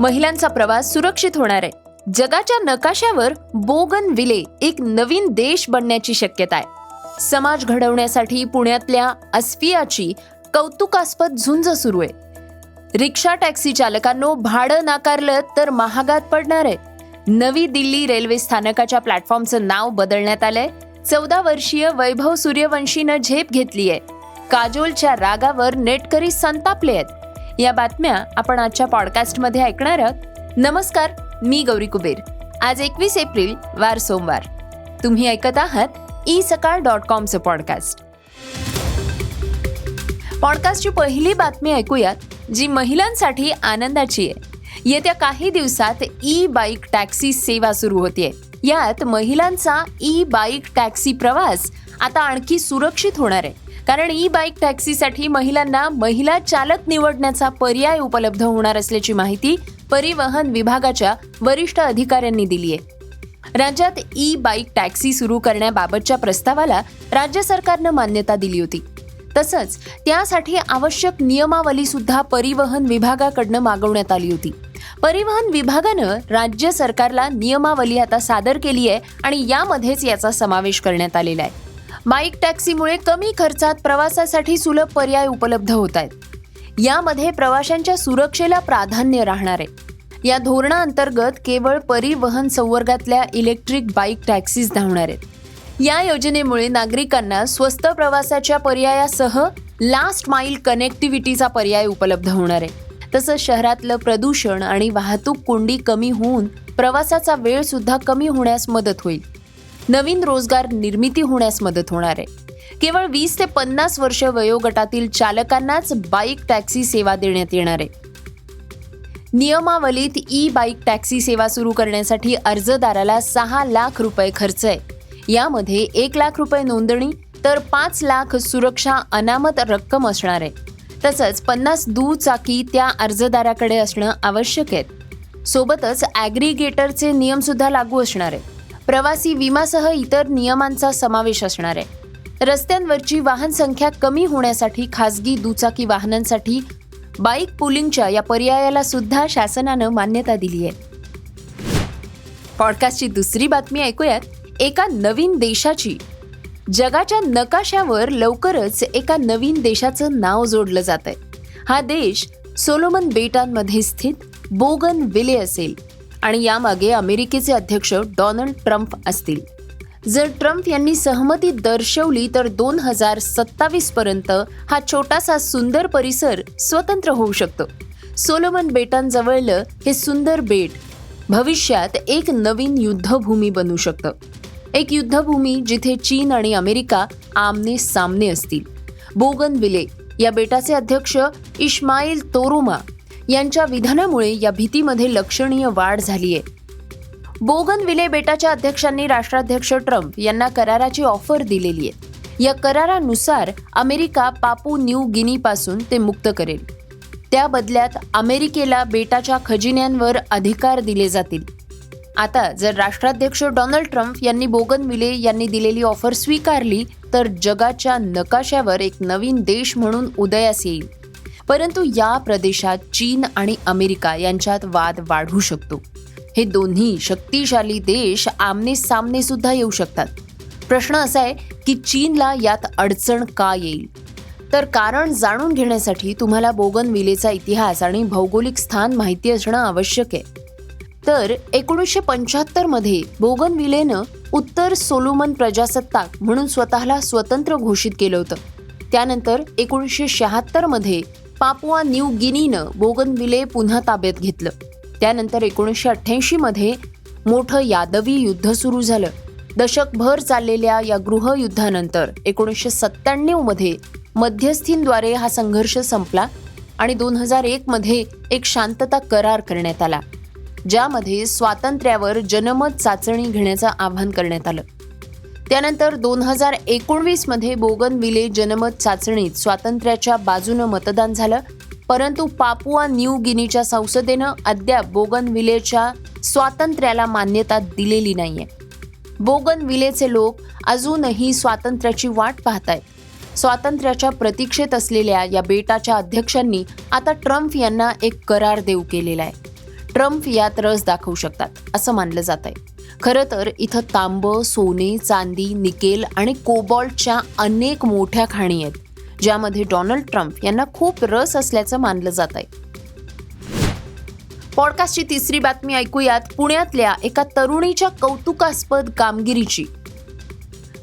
महिलांचा प्रवास सुरक्षित होणार आहे. जगाच्या नकाशावर बोगन विले एक नवीन देश बनण्याची शक्यता आहे. समाज घडवण्यासाठी पुण्यातल्या अस्फियाची कौतुकास्पद झुंज सुरू आहे. रिक्षा टॅक्सी चालकांनो भाडं नाकारलं तर महागात पडणार आहे. नवी दिल्ली रेल्वे स्थानकाच्या प्लॅटफॉर्मचं नाव बदलण्यात आलंय. चौदा वर्षीय वैभव सूर्यवंशीनं झेप घेतली आहे काजोलच्या रागावर नेटकरी संतापले आहेत. या बातम्या आपण आजच्या पॉडकास्टमध्ये ऐकणार आहोत. नमस्कार मी गौरी कुबेर. आज एकवीस एप्रिल वार सोमवार. तुम्ही ऐकत आहात ई सकाळ डॉट कॉमचं पॉडकास्ट पॉडकास्टची पहिली बातमी ऐकूयात जी महिलांसाठी आनंदाची आहे. येत्या काही दिवसात ई बाईक टॅक्सी सेवा सुरू होतीये. यात महिलांचा ई बाईक टॅक्सी प्रवास आता आणखी सुरक्षित होणार आहे. कारण ई बाईक टॅक्सीसाठी महिलांना महिला चालक निवडण्याचा पर्याय उपलब्ध होणार असल्याची माहिती परिवहन विभागाच्या वरिष्ठ अधिकाऱ्यांनी दिली आहे. राज्यात ई बाईक टॅक्सी सुरू करण्याबाबतच्या प्रस्तावाला राज्य सरकारनं मान्यता दिली होती. तसंच त्यासाठी आवश्यक नियमावली सुद्धा परिवहन विभागाकडनं मागवण्यात आली होती. परिवहन विभागानं राज्य सरकारला नियमावली आता सादर केली आहे आणि यामध्येच याचा समावेश करण्यात आलेला आहे. बाईक टॅक्सीमुळे कमी खर्चात प्रवासासाठी सुलभ पर्याय उपलब्ध होत आहेत. यामध्ये प्रवाशांच्या सुरक्षेला प्राधान्य राहणार आहे. या धोरणाअंतर्गत केवळ परिवहन संवर्गातल्या इलेक्ट्रिक बाईक टॅक्सीज धावणार आहेत. या योजनेमुळे नागरिकांना स्वस्त प्रवासाच्या पर्यायासह लास्ट माईल कनेक्टिव्हिटीचा पर्याय उपलब्ध होणार आहे. तसंच शहरातलं प्रदूषण आणि वाहतूक कोंडी कमी होऊन प्रवासाचा वेळ सुद्धा कमी होण्यास मदत होईल. नवीन रोजगार निर्मिती होण्यास मदत होणार आहे. केवळ वीस ते पन्नास वर्ष वयोगटातील चालकांनाच बाईक टॅक्सी सेवा देण्यात येणार आहे. नियमावलीत ई बाईक टॅक्सी सेवा सुरू करण्यासाठी अर्जदाराला सहा लाख रुपये खर्च आहे. यामध्ये एक लाख रुपये नोंदणी तर पाच लाख सुरक्षा अनामत रक्कम असणार आहे. तसंच पन्नास दुचाकी त्या अर्जदाराकडे असणं आवश्यक आहे. सोबतच ॲग्रिगेटरचे नियमसुद्धा लागू असणार आहे. प्रवासी विमासह इतर नियमांचा समावेश असणार आहे. रस्त्यांवरची वाहन संख्या कमी होण्यासाठी खासगी दुचाकी वाहनांसाठी बाईक पुलिंगच्या या पर्यायाला सुद्धा शासनानं मान्यता दिली आहे. पॉडकास्टची दुसरी बातमी ऐकूयात. एका नवीन देशाची. जगाच्या नकाशावर लवकरच एका नवीन देशाचं नाव जोडलं जात आहे हा देश सोलोमन बेटांमध्ये स्थित बोगन विले असेल. आणि यामागे अमेरिकेचे अध्यक्ष डोनाल्ड ट्रम्प असतील. जर ट्रम्प यांनी सहमती दर्शवली तर दोन हजार सत्तावीस पर्यंत हा छोटासा सुंदर परिसर स्वतंत्र होऊ शकतो. सोलोमन बेटांजवळलं हे सुंदर बेट भविष्यात एक नवीन युद्धभूमी बनू शकतं. एक युद्धभूमी जिथे चीन आणि अमेरिका आमने सामने असतील. बोगन विले या बेटाचे अध्यक्ष इस्माईल तोरुमा यांच्या विधानामुळे या भीतीमध्ये लक्षणीय वाढ झाली आहे बोगन विले बेटाच्या अध्यक्षांनी राष्ट्राध्यक्ष ट्रम्प यांना कराराची ऑफर दिलेली आहे या करारानुसार अमेरिका पापू न्यू गिनीपासून ते मुक्त करेल. त्या बदल्यात अमेरिकेला बेटाच्या खजिन्यांवर अधिकार दिले जातील. आता जर राष्ट्राध्यक्ष डोनाल्ड ट्रम्प यांनी बोगन विले यांनी दिलेली ऑफर स्वीकारली तर जगाच्या नकाशावर एक नवीन देश म्हणून उदयास येईल. परंतु या प्रदेशात चीन आणि अमेरिका यांच्यात वाद वाढू शकतो. हे दोन्ही शक्तिशाली देश आमने सामने सुद्धा येऊ शकतात. प्रश्न असा आहे की चीनला यात अडचण का येईल? तर कारण जाणून घेण्यासाठी तुम्हाला बोगन विलेचा इतिहास आणि भौगोलिक स्थान माहिती असणं आवश्यक आहे. तर एकोणीसशे पंच्याहत्तरमध्ये बोगन विलेनं उत्तर सोलोमन प्रजासत्ताक म्हणून स्वतःला स्वतंत्र घोषित केलं होतं. त्यानंतर एकोणीसशे शहात्तरमध्ये पापुआ न्यू गिनीनं बोगनविले पुन्हा ताब्यात घेतलं. त्यानंतर एकोणीसशे अठ्ठ्याऐंशीमध्ये मोठं यादवी युद्ध सुरू झालं. दशकभर चाललेल्या या गृहयुद्धानंतर एकोणीसशे सत्त्याण्णवमध्ये मध्यस्थींद्वारे हा संघर्ष संपला आणि दोन हजार एकमध्ये एक शांतता करार करण्यात आला ज्यामध्ये स्वातंत्र्यावर जनमत चाचणी घेण्याचं आवाहन करण्यात आलं. त्यानंतर दोन हजार एकोणवीसमध्ये बोगन विले जनमत चाचणीत स्वातंत्र्याच्या बाजूनं मतदान झालं. परंतु पापुआ न्यू गिनीच्या संसदेनं अद्याप बोगन विलेच्या स्वातंत्र्याला मान्यता दिलेली नाहीये. बोगन विलेचे लोक अजूनही स्वातंत्र्याची वाट पाहतायत. स्वातंत्र्याच्या प्रतीक्षेत असलेल्या या बेटाच्या अध्यक्षांनी आता ट्रम्प यांना एक करार देऊ केलेला आहे. ट्रम्प यात रस दाखवू शकतात असं मानलं जात आहे खरं तर इथं तांबं सोने चांदी निकेल आणि कोबॉल्टच्या अनेक मोठ्या खाणी आहेत ज्यामध्ये डोनाल्ड ट्रम्प यांना खूप रस असल्याचं मानलं जात आहे. पॉडकास्टची तिसरी बातमी ऐकूयात पुण्यातल्या एका तरुणीच्या कौतुकास्पद कामगिरीची.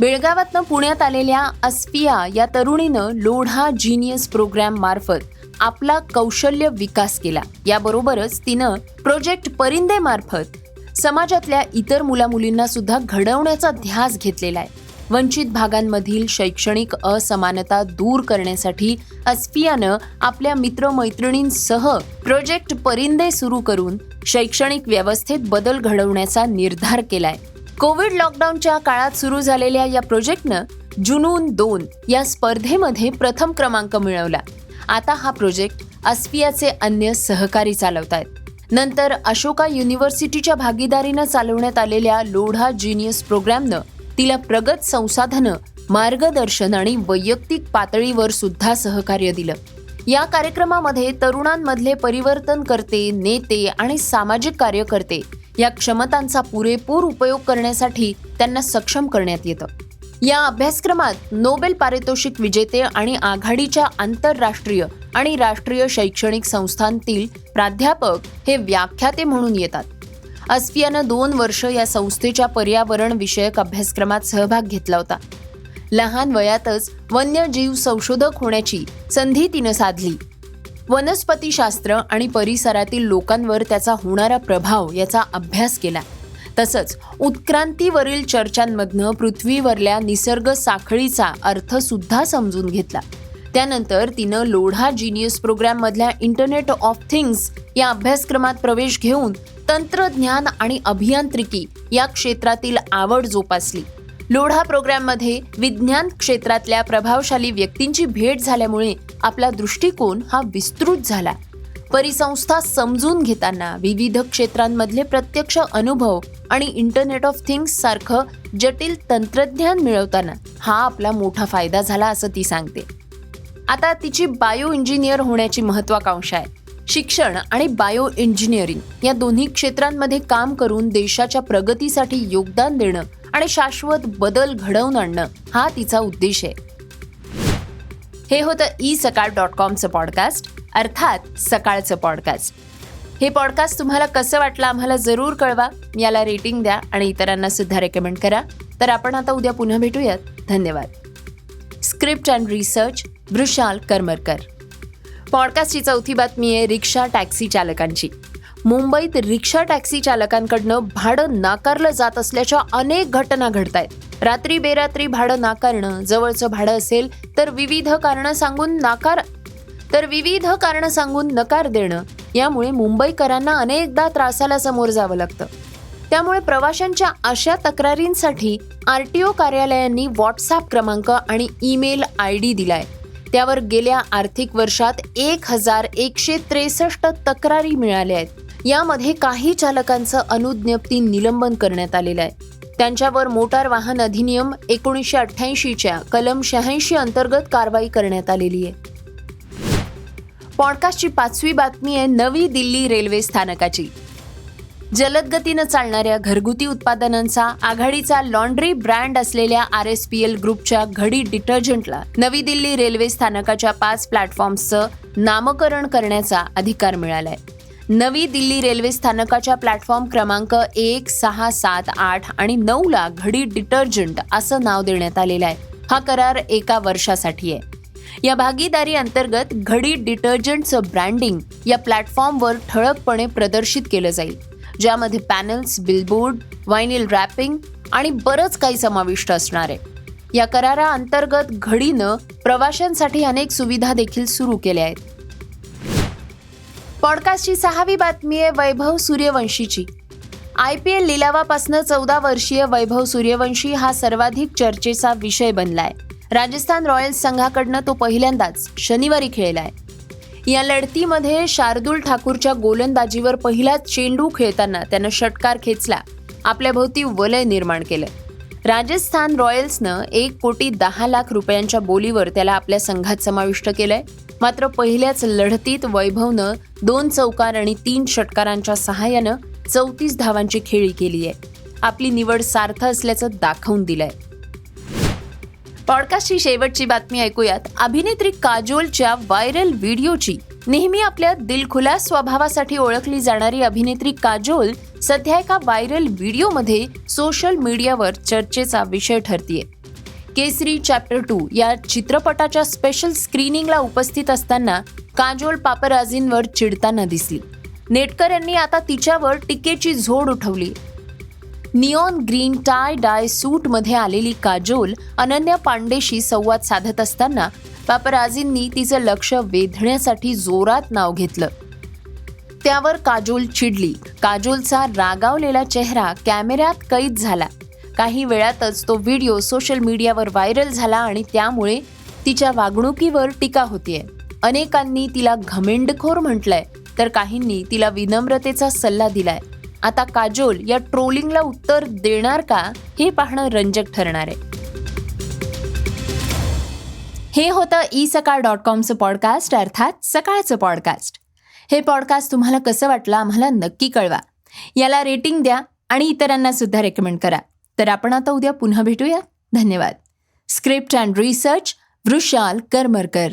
बेळगावातनं पुण्यात आलेल्या अस्पिया या तरुणीनं लोढा जिनियस प्रोग्राम मार्फत आपला कौशल्य विकास केला. याबरोबरच तिनं प्रोजेक्ट परिंदे मार्फत समाजातल्या इतर मुलामुलींना सुद्धा घडवण्याचा ध्यास घेतलेला आहे. वंचित भागांमधील शैक्षणिक असमानता दूर करण्यासाठी अस्पियानं आपल्या मित्रमैत्रिणींसह प्रोजेक्ट परिंदे सुरू करून शैक्षणिक व्यवस्थेत बदल घडवण्याचा निर्धार केलाय. कोविड लॉकडाऊनच्या काळात सुरू झालेल्या या प्रोजेक्टनं जुनून दोन या स्पर्धेमध्ये प्रथम क्रमांक मिळवला. आता हा प्रोजेक्ट अस्पियाचे अन्य सहकारी चालवत आहेत नंतर अशोका युनिव्हर्सिटीच्या भागीदारीनं चालवण्यात आलेल्या लोढा जिनियस प्रोग्रामनं तिला प्रगत संसाधनं मार्गदर्शन आणि वैयक्तिक पातळीवर सुद्धा सहकार्य दिलं. या कार्यक्रमामध्ये तरुणांमधले परिवर्तन करते नेते आणि सामाजिक कार्यकर्ते या क्षमतांचा पुरेपूर उपयोग करण्यासाठी त्यांना सक्षम करण्यात येतं. या अभ्यासक्रमात नोबेल पारितोषिक विजेते आणि आघाडीच्या आंतरराष्ट्रीय आणि राष्ट्रीय शैक्षणिक संस्थांतील प्राध्यापक हे व्याख्याते म्हणून येतात. अस्फियानं दोन वर्ष या संस्थेच्या पर्यावरण विषयक अभ्यासक्रमात सहभाग घेतला होता. लहान वयातच वन्यजीव संशोधक होण्याची संधी तिनं साधली. वनस्पतीशास्त्र आणि परिसरातील लोकांवर त्याचा होणारा प्रभाव याचा अभ्यास केला. तसंच उत्क्रांतीवरील चर्चांमधनं पृथ्वीवरल्या निसर्ग साखळीचा अर्थसुद्धा समजून घेतला. त्यानंतर तिनं लोढा जिनियस प्रोग्राममधल्या इंटरनेट ऑफ थिंग्स या अभ्यासक्रमात प्रवेश घेऊन तंत्रज्ञान आणि अभियांत्रिकी या क्षेत्रातील आवड जोपासली. लोढा प्रोग्राममध्ये विज्ञान क्षेत्रातल्या प्रभावशाली व्यक्तींची भेट झाल्यामुळे आपला दृष्टिकोन हा विस्तृत झाला. परिसंस्था समजून घेताना विविध क्षेत्रांमधले प्रत्यक्ष अनुभव आणि इंटरनेट ऑफ थिंग्स सारखं जटिल तंत्रज्ञान मिळवताना हा आपला मोठा फायदा झाला असं ती सांगते. आता तिची बायो इंजिनियर होण्याची महत्वाकांक्षा आहे. शिक्षण आणि बायो इंजिनिअरिंग या दोन्ही क्षेत्रांमध्ये काम करून देशाच्या प्रगतीसाठी योगदान देणं आणि शाश्वत बदल घडवून आणणं हा तिचा उद्देश आहे. हे होतं ई सकाळ डॉट कॉमचं पॉडकास्ट. अर्थात सकाळचं पॉडकास्ट हे पॉडकास्ट तुम्हाला कसं वाटलं आम्हाला जरूर कळवा. याला रेटिंग द्या आणि इतरांना सुद्धा रेकमेंड करा. तर आपण आता उद्या पुन्हा भेटूयात. धन्यवाद. Script and research Vrushal Karmarkar पॉडकास्टची चौथी बातमी आहे रिक्षा टॅक्सी चालकांची. मुंबईत रिक्षा टॅक्सी चालकांकडनं भाडं नाकारलं जात असल्याच्या अनेक घटना घडत आहेत रात्री बेरात्री भाडं नाकारणं जवळचं भाडं असेल तर विविध कारणं सांगून नाकार तर विविध कारणं सांगून नकार देणं यामुळे मुंबईकरांना अनेकदा त्रासाला समोर जावं लागतं. त्यामुळे प्रवाशांच्या अशा तक्रारींसाठी आर टी ओ कार्यालयांनी व्हॉट्सॲप क्रमांक आणि ईमेल आय डी दिलाय. त्यावर गेल्या आर्थिक वर्षात एक हजार एकशे त्रेसष्ट तक्रारी मिळाल्या आहेत. यामध्ये काही चालकांचं अनुज्ञप्ती निलंबन करण्यात आलेलं आहे. त्यांच्यावर मोटार वाहन अधिनियम एकोणीसशे अठ्ठ्याऐंशीच्या कलम शहाऐंशी अंतर्गत कारवाई करण्यात आलेली आहे. पॉडकास्टची पाचवी बातमी आहे नवी दिल्ली रेल्वे स्थानकाची. जलद गतीनं चालणाऱ्या घरगुती उत्पादनांचा आघाडीचा लॉन्ड्री ब्रँड असलेल्या आर एस पी एल ग्रुपच्या घडी डिटर्जंटला नवी दिल्ली रेल्वे स्थानकाच्या पाच प्लॅटफॉर्म्सचं नामकरण करण्याचा अधिकार मिळालाय. नवी दिल्ली रेल्वे स्थानकाच्या प्लॅटफॉर्म क्रमांक एक सहा सात आठ आणि नऊला घडी डिटर्जंट असं नाव देण्यात आलेलं आहे. हा करार एका वर्षासाठी आहे. या भागीदारी अंतर्गत घडी डिटर्जंटचं ब्रँडिंग या प्लॅटफॉर्मवर ठळकपणे प्रदर्शित केलं जाईल ज्यामध्ये पॅनल्स बिलबोर्ड वायनिल रॅपिंग आणि बरंच काही समाविष्ट असणार आहे. या करारा अंतर्गत घडीनं प्रवाशांसाठी अनेक सुविधा देखील सुरू केल्या आहेत. पॉडकास्टची सहावी बातमी आहे वैभव सूर्यवंशीची. आय पी एल लिलावापासनं चौदा वर्षीय वैभव सूर्यवंशी हा सर्वाधिक चर्चेचा विषय बनलाय. राजस्थान रॉयल्स संघाकडनं तो पहिल्यांदाच शनिवारी खेळलाय. या लढतीमध्ये शार्दूल ठाकूरच्या गोलंदाजीवर पहिला चेंडू खेळताना त्यानं षटकार खेचला. आपल्या भोवती वलय निर्माण केलं. राजस्थान रॉयल्सनं एक कोटी दहा लाख रुपयांच्या बोलीवर त्याला आपल्या संघात समाविष्ट केलंय. मात्र पहिल्याच लढतीत वैभवनं दोन चौकार आणि तीन षटकारांच्या सहाय्यानं चौतीस धावांची खेळी केली आहे आपली निवड सार्थ असल्याचं दाखवून दिलंय. पॉडकास्टची शेवटची बातमी ऐकूयात. अभिनेत्री काजोलच्या व्हायरल व्हिडिओची. नेहमी आपल्या दिलखुलास स्वभावासाठी ओळखली जाणारी अभिनेत्री काजोल सध्या एका व्हायरल व्हिडिओमध्ये सोशल मीडियावर चर्चेचा विषय ठरतीये. केसरी चॅप्टर टू या चित्रपटाच्या स्पेशल स्क्रीनिंगला उपस्थित असताना काजोल पापराजींवर चिडताना दिसली. नेटकऱ्यांनी आता तिच्यावर टीकेची झोड उठवली. निऑन ग्रीन टाय डाय सूटमध्ये आलेली काजोल अनन्या पांडेशी संवाद साधत असताना पापराजींनी तिचं लक्ष वेधण्यासाठी जोरात नाव घेतलं. त्यावर काजोल चिडली. काजोलचा रागावलेला चेहरा कॅमेऱ्यात कैद झाला. काही वेळातच तो व्हिडिओ सोशल मीडियावर व्हायरल झाला आणि त्यामुळे तिच्या वागणुकीवर टीका होतीये. अनेकांनी तिला घमेंडखोर म्हटलंय तर काहींनी तिला विनम्रतेचा सल्ला दिलाय. आता काजोल या ट्रोलिंगला उत्तर देणार का हे पाहणं रंजक ठरणार आहे. हे होतं ई सकाळ डॉट कॉमचं पॉडकास्ट अर्थात सकाळचं पॉडकास्ट हे पॉडकास्ट तुम्हाला कसं वाटलं आम्हाला नक्की कळवा. याला रेटिंग द्या आणि इतरांना सुद्धा रेकमेंड करा. तर आपण आता उद्या पुन्हा भेटूया. धन्यवाद. Script and research Vrushal Karmarkar